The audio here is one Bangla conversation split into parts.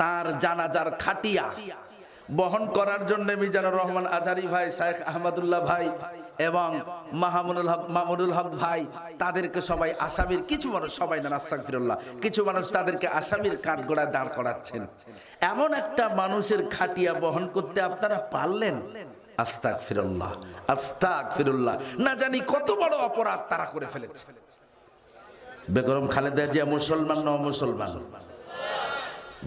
তার জানাজার খাটিয়া বহন করার জন্য মিজানুর রহমান আজারি ভাই, শায়েখ আহমদুল্লাহ ভাই এবং মাহমুদুল হক মামুনুল হক ভাই, তাদেরকে সবাই আসামির, কিছু মানুষ সবাই না আস্তাগফিরুল্লাহ। কিছু মানুষ তাদেরকে আসামির কাঠগোড়ায় দাঁড় করাচ্ছেন। এমন একটা মানুষের খাটিয়া বহন করতে আপনারা পারলেন? আস্তাক ফিরুল্লাহ আস্তাক ফিরুল্লাহ না জানি কত বড় অপরাধ তারা করে ফেলেছে। বেগরম খালেদা জিয়া মুসলমান ন মুসলমান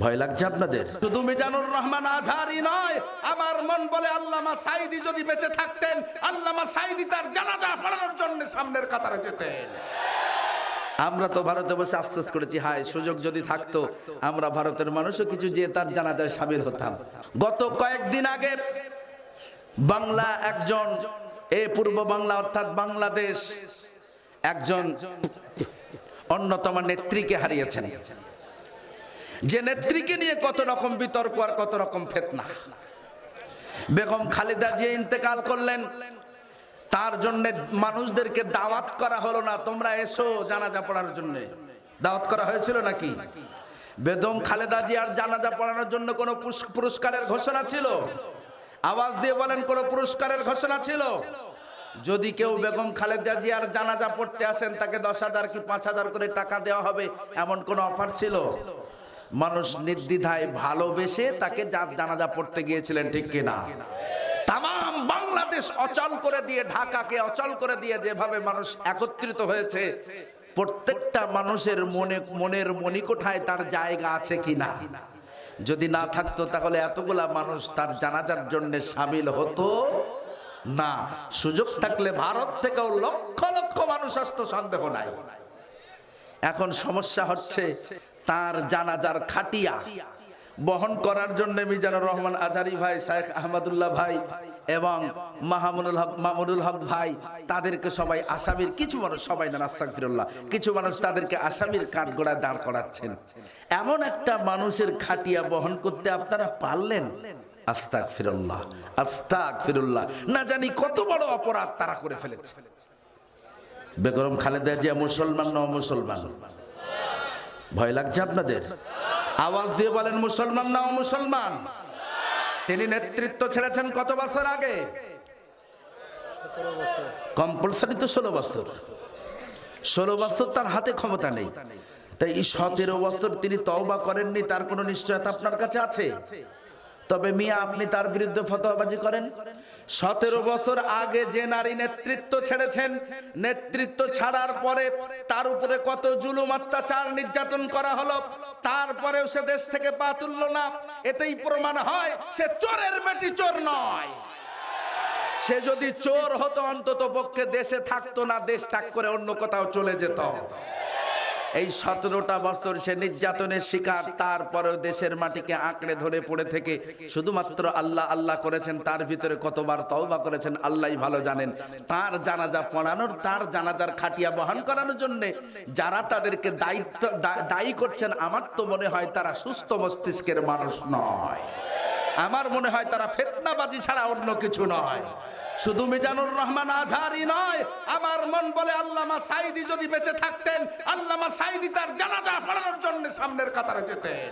ভয় লাগছে আপনাদের? শুধু মিজানুর রহমান আজহারি নয় আমার মন বলে আল্লামা সাইদি যদি বেঁচে থাকতেন আল্লামা সাইদি তার জানাজা পড়ানোর জন্য সামনের কাতারে যেতেন। আমরা তো ভারতে বসে আফসোস করেছি হায় সুযোগ যদি থাকতো আমরা ভারতের মানুষও কিছু যে তার জানাজায় সামিল হতাম। গত কয়েকদিন আগে বাংলা একজন এ পূর্ব বাংলা অর্থাৎ বাংলাদেশ একজন অন্যতম নেত্রীকে হারিয়েছেন। যে নেত্রীকে নিয়ে কত রকম বিতর্ক আর কত রকম ফেতনা। বেগম খালেদা জিয়া ইন্তেকাল করলেন, তার জন্য মানুষদেরকে দাওয়াত করা হলো না। তোমরা এসো জানাজা পড়ার জন্য। দাওয়াত করা হয়েছিল নাকি? বেদম খালেদা জিয়ার জানাজা পড়ানোর জন্য কোনো পুরস্কারের ঘোষণা ছিল? আওয়াজ দিয়ে বলেন, কোনো পুরস্কারের ঘোষণা ছিল? যদি কেউ বেগম খালেদা জিয়ার জানাজা পড়তে আসেন, তাকে দশ হাজার কি পাঁচ হাজার করে টাকা দেওয়া হবে, এমন কোনো অফার ছিল? মানুষ নির্দ্বিধায় ভালোবেসে তাকে যার জানাজা পড়তে গিয়েছিলেন, ঠিক কিনা? তাম বাংলাদেশ অচল করে দিয়ে, ঢাকাকে অচল করে দিয়ে যেভাবে মানুষ একত্রিত হয়েছে, প্রত্যেকটা মানুষের মনে, মনের মনিকোঠায় তার জায়গা আছে কিনা? যদি না থাকতো তাহলে এতগুলা মানুষ তার জানাজার জন্য সামিল হতো না। সুযোগ থাকলে ভারত থেকেও লক্ষ লক্ষ মানুষ আসতো, সন্দেহ নাই। এখন সমস্যা হচ্ছে তার জানাজার খাটিয়া। বহন করার জন্য মিজানুর রহমান আজারি ভাই, শায়েখ আহমদুল্লাহ ভাই এবং মাহমুদুল হক মামুনুল হক ভাই, তাদেরকে সবাই আসামির, কিছু মানুষ সবাই না আস্তাগফিরুল্লাহ। কিছু মানুষ তাদেরকে আসামির কাঠগড়ায় দাঁড় করাচ্ছেন। এমন একটা মানুষের খাটিয়া বহন করতে আপনারা পারলেন? আস্তাক ফিরুল্লাহ আস্তাক না জানি কত বড় অপরাধ তারা করে ফেলেছে। বেগরম খালেদা জিয়া মুসলমান ন মুসলমান ভয় লাগছে আপনাদের? আওয়াজ দিয়ে বলেন, মুসলমান না মুসলমান। তিনি নেতৃত্ব ছেড়েছেন কত বছর আগে? কম্পালসারি তো ষোলো বছর। ষোলো বছর তার হাতে ক্ষমতা নেই। তাই এই সতেরো বছর তিনি তওবা করেননি, তার কোনো নিশ্চয়তা আপনার কাছে আছে? তবে মিয়া, আপনি তার বিরুদ্ধে ফতোয়াবাজি করেন? সতেরো বছর আগে যে নারী নেতৃত্ব ছেড়েছেন, নেতৃত্ব ছাড়ার পরে তার উপরে কত জুলুম, অত্যাচার নির্যাতন করা হলো, তারপরেও সে দেশ থেকে পা তুলল না। এতেই প্রমাণ হয়, সে চোরের বেটি চোর নয়। সে যদি চোর হতো অন্তত পক্ষে দেশে থাকতো না, দেশ ত্যাগ করে অন্য কোথাও চলে যেত। এই সতেরোটা বছর সে নির্যাতনের শিকার, তারপরেও দেশের মাটিকে আঁকড়ে ধরে পড়ে থেকে শুধুমাত্র আল্লাহ আল্লাহ করেছেন, তার ভিতরে কতবার তওবা করেছেন আল্লাহই ভালো জানেন। তার জানাজা পড়ানোর, তার জানাজার খাটিয়া বহন করানোর জন্য যারা তাদেরকে দায়িত্ব দায়ী করছেন, আমার তো মনে হয় তারা সুস্থ মস্তিষ্কের মানুষ নয়। আমার মনে হয় তারা ফেতনাবাজি ছাড়া অন্য কিছু নয়। শুধু মিজানুর রহমান আজহারি নয়, আমার মন বলে আল্লামা সাইদি যদি বেঁচে থাকতেন, আল্লামা সাইদি তার জানাজা পড়ানোর জন্য সামনের কাতারে যেতেন।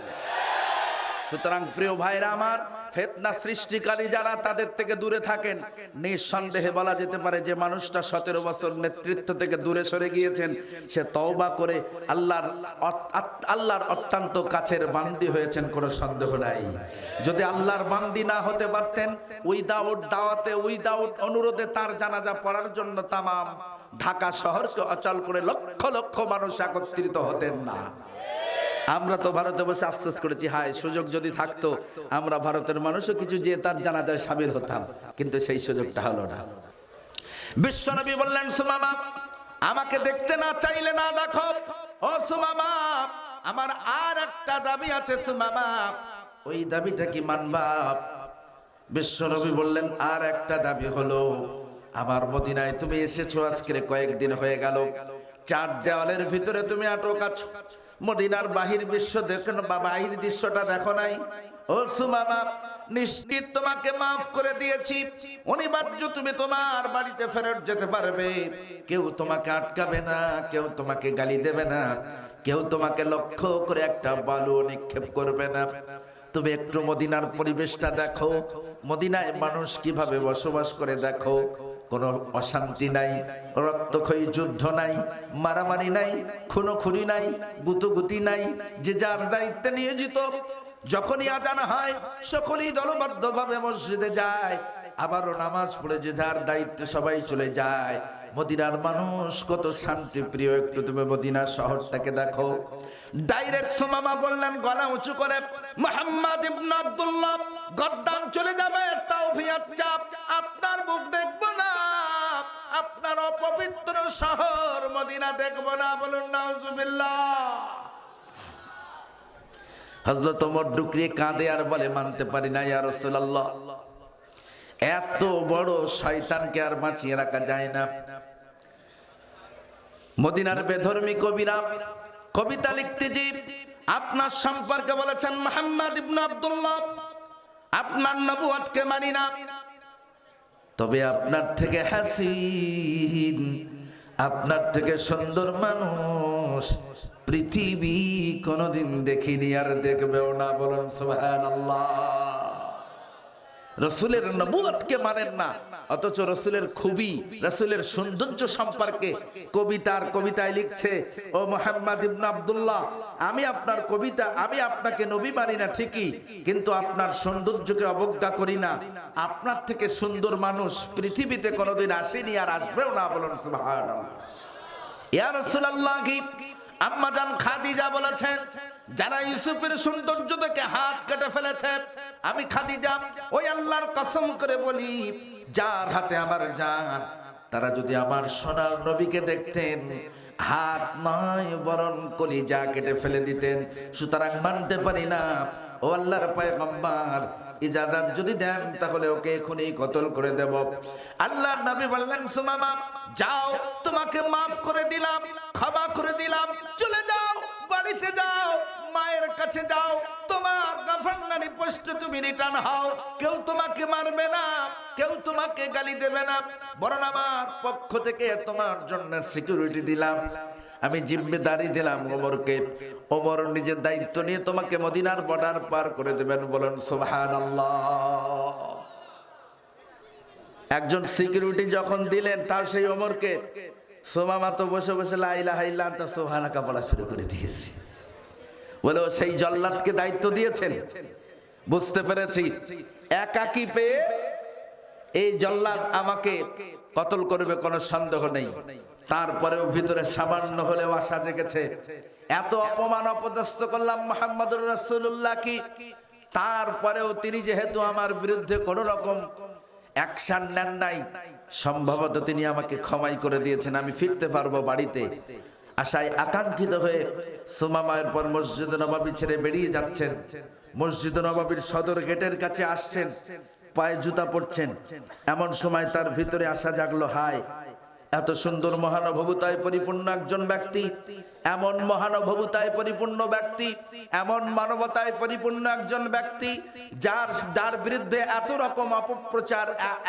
সুতরাং প্রিয় ভাইরা আমার, ফেতনা সৃষ্টিকারী যারা তাদের থেকে দূরে থাকেন, নিঃসন্দেহে বলা যেতে পারে যে মানুষটা সতেরো বছর নেতৃত্ব থেকে দূরে সরে গিয়েছেন, সে তওবা করে আল্লাহর আল্লাহর অত্যন্ত কাছের বান্দি হয়েছেন, কোনো সন্দেহ নাই। যদি আল্লাহর বান্দি না হতে পারতেন, উইদাউট দাওয়াতে, উইদাউট অনুরোধে তার জানাজা পড়ার জন্য তামাম ঢাকা শহরকে অচল করে লক্ষ লক্ষ মানুষ একত্রিত হতেন না। আমরা তো ভারতে বসে আফসোস করেছি, হায়, সুযোগ যদি থাকতো, আমরা ভারতের মানুষও কিছু যে তার জানাজায় সামিল হতাম, কিন্তু সেই সুযোগটা হলো না। বিশ্বনবী বললেন, সুমামা, আমাকে দেখতে না চাইলে না দেখো। ও সুমামা, আমার আর একটা দাবি আছে সুমামা, ওই দাবিটা কি মানবা? বিশ্বনবী বললেন, আর একটা দাবি হলো, আমার মদিনায় তুমি এসেছ আজকে কয়েকদিন হয়ে গেল, চার দেওয়ালের ভিতরে তুমি আটক আছো। মদিনার বাহির বিশ্ব দেখো না, বা বাহির দৃশ্যটা দেখো নাই। ও সুমামা নিশ্চিত তোমাকে মাফ করে দিয়েছি। অনিবার্য তুমি তোমার বাড়িতে ফেরত যেতে পারবে। কেউ তোমাকে আটকাবে না কেউ তোমাকে গালি দেবে না কেউ তোমাকে লক্ষ্য করে একটা বালু নিক্ষেপ করবে না। তুমি একটু মদিনার পরিবেশটা দেখো মদিনায় মানুষ কীভাবে বসবাস করে দেখো। কোনো অশান্তি নাই, রক্তক্ষয়ী যুদ্ধ নাই, মারামারি নাই খুনোখুনি নাই, গুতগুতি নাই, যে যার দায়িত্বে নিয়োজিত, যখনই আজান হয়, সকলেই দলবদ্ধভাবে মসজিদে যায়, আবারও নামাজ পড়ে যে যার দায়িত্বে সবাই চলে যায়। মদিনার মানুষ কত শান্তি প্রিয় একটু তুমি মদিনা শহরটাকে দেখো। ডাইরেক্ট সোমামা বললেন, গলা উঁচু করে, মোহাম্মদ ইবনে আব্দুল্লাহ, গদ্দান চলে যাবে তাওফিয়াত চাপ আপনার মুখ দেখব না। আপনার অপবিত্র শহর মদিনা দেখব না, বলুন নাউজুবিল্লাহ। হযরত ওমর ডুকরিয়ে কাঁদে আর বলে, মানতে পারি না ইয়া রাসূলুল্লাহ। এত বড় শয়তানকে আর বাঁচিয়ে রাখা যায় না। মদিনার বেধর্মী কবিরা কবিতা লিখতে যে আপনার সম্পর্কে বলেছেন, মোহাম্মদ ইবনে আব্দুল্লাহ, আপনার নবুয়াতকে মানি না। তবে আপনার থেকে হাসিন, আপনার থেকে সুন্দর মানুষ। পৃথিবী কোনোদিন দেখিনি আর দেখবেও না, বলুন সুবহানাল্লাহ। রসুলের নবুয়াতকে মানেন না। অথচ রসুলের খুবই, রসুলের সৌন্দর্য সম্পর্কে কবিতার কবিতায় লিখছে, ও মোহাম্মদ ইবনে আব্দুল্লাহ, আমি আপনার কবিতা, আমি আপনাকে নবী মানি না ঠিকই, কিন্তু আপনার সৌন্দর্যকে অবজ্ঞা করি না। আপনার থেকে সুন্দর মানুষ পৃথিবীতে কোনোদিন আসেনি আর আসবেও না। বলুন, সুবহানাল্লাহ। ইয়া রাসূলুল্লাহ আম্মাজান খাদিজা বলেছেন, যারা ইউসুফের সৌন্দর্য থেকে হাত কেটে ফেলেছে, আমি খাদিজা, ওই আল্লাহর কসম করে বলি, যার হাতে আমার জান, তারা যদি আমার সোনার নবীকে দেখতেন, হাত নয় বরণ কলিজা কেটে ফেলে দিতেন, সুতরাং মানতে পারি না। ও আল্লাহর পয়গম্বর ইজাদাত যদি দেন, তাহলে ওকে এখনই কতল করে দেব। আল্লাহ নবী বললেন, সুমামা, যাও, তোমাকে মাফ করে দিলাম, ক্ষমা করে দিলাম, চলে যাও, বাড়িতে যাও, মায়ের কাছে যাও, তোমার গাফান্নারি পোস্ট তুমি রিটার্ন হও, কেউ তোমাকে মারবে না, কেউ তোমাকে গালি দেবে না, বরং আমার পক্ষ থেকে তোমার জন্য সিকিউরিটি দিলাম। আমি জিম্মেদারি দিলাম ওমরকে। ওমর নিজের দায়িত্ব নিয়ে তোমাকে মদিনার বর্ডার পার করে দেবেন। বলেন সুবহান একজন সিকিউরিটি যখন দিলেন, তার সেই ওমরকে সোমামা তো বসে বসে লাইলা হাইলা তা সোহানাকা পড়া শুরু করে দিয়েছি। বলে সেই জল্লাদকে দায়িত্ব দিয়েছেন? বুঝতে পেরেছি। একাকি পেয়ে এই জল্লাদ আমাকে কতল করবে কোনো সন্দেহ নেই। তারপরেও ভিতরে সামান্য হলেও আশা জেগেছে। এত অপমান অপদস্থ করলাম মোহাম্মদুর রাসূলুল্লাহ কি? তারপরেও তিনি যেহেতু আমার বিরুদ্ধে কোনো রকম অ্যাকশন নেন নাই, সম্ভবত তিনি আমাকে ক্ষমাই করে দিয়েছেন, আমি ফিরতে পারব বাড়িতে। আশায় আকাঙ্ক্ষিত হয়ে সুমামায়ের পর মসজিদ নবাবী ছেড়ে বেরিয়ে যাচ্ছেন। মসজিদ নবাবীর সদর গেটের কাছে আসছেন, পায়ে জুতা পড়ছেন এমন সময় তার ভিতরে আসা জাগলো, হায়! এত সুন্দর মহানুভবতায় পরিপূর্ণ একজন ব্যক্তি, এমন মহানুভবতায় পরিপূর্ণ ব্যক্তি, এমন মানবতায় পরিপূর্ণ একজন ব্যক্তি, যার যার বিরুদ্ধে এত রকম অপপ্রচার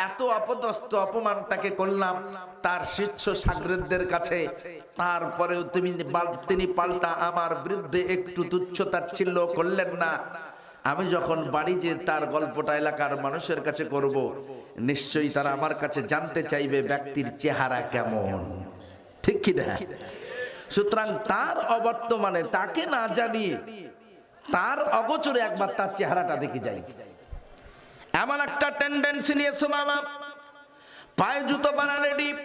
এত অপদস্থ অপমান তাকে করলাম, তার শীর্ষ সাগরেদদের কাছে, তারপরেও তুমি তিনি পাল্টা আমার বিরুদ্ধে একটু তুচ্ছতাচ্ছিল্য করলেন না। আমি যখন বাড়ি যে তার গল্পটা এলাকার মানুষের কাছে করব, নিশ্চয়ই তারা আমার কাছে জানতে চাইবে ব্যক্তির চেহারা কেমন। ঠিক কি না? সুতরাং তার অবর্তমানে তাকে না জানিয়ে তার অগোচরে একবার তার চেহারাটা দেখে যাই। এমন একটা টেন্ডেন্সি নিয়ে মামা। পায়ে জুতো বানালে ডিপ,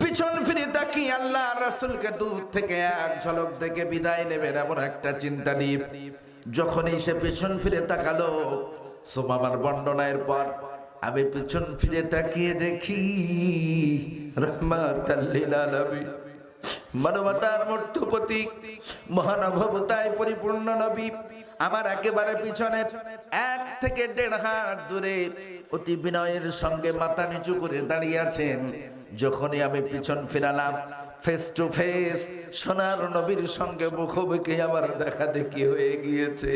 পিছন ফিরে তাকি আল্লাহ রাসূলকে দূর থেকে এক ঝলক দেখে বিদায় নেবেন, এমন একটা চিন্তা নিয়ে যখনই সে পিছন ফিরে তাকালো সোমামার বর্ণনায়ের পর, আমি পিছন ফিরে তাকিয়ে দেখি রহমাতাল্লিল আলামিন মানবতার মধ্যপতি মহানভবতায় পরিপূর্ণ নবী, আমার একেবারে পিছনে, এক থেকে দেড় হাত দূরে অতি বিনয়ের সঙ্গে মাথা নিচু করে দাঁড়িয়ে আছেন। যখনই আমি পিছন ফিরালাম ফেস টু ফেস সোনার নবীর সঙ্গে মুখোমুখি আমার দেখা দেখি হয়ে গিয়েছে।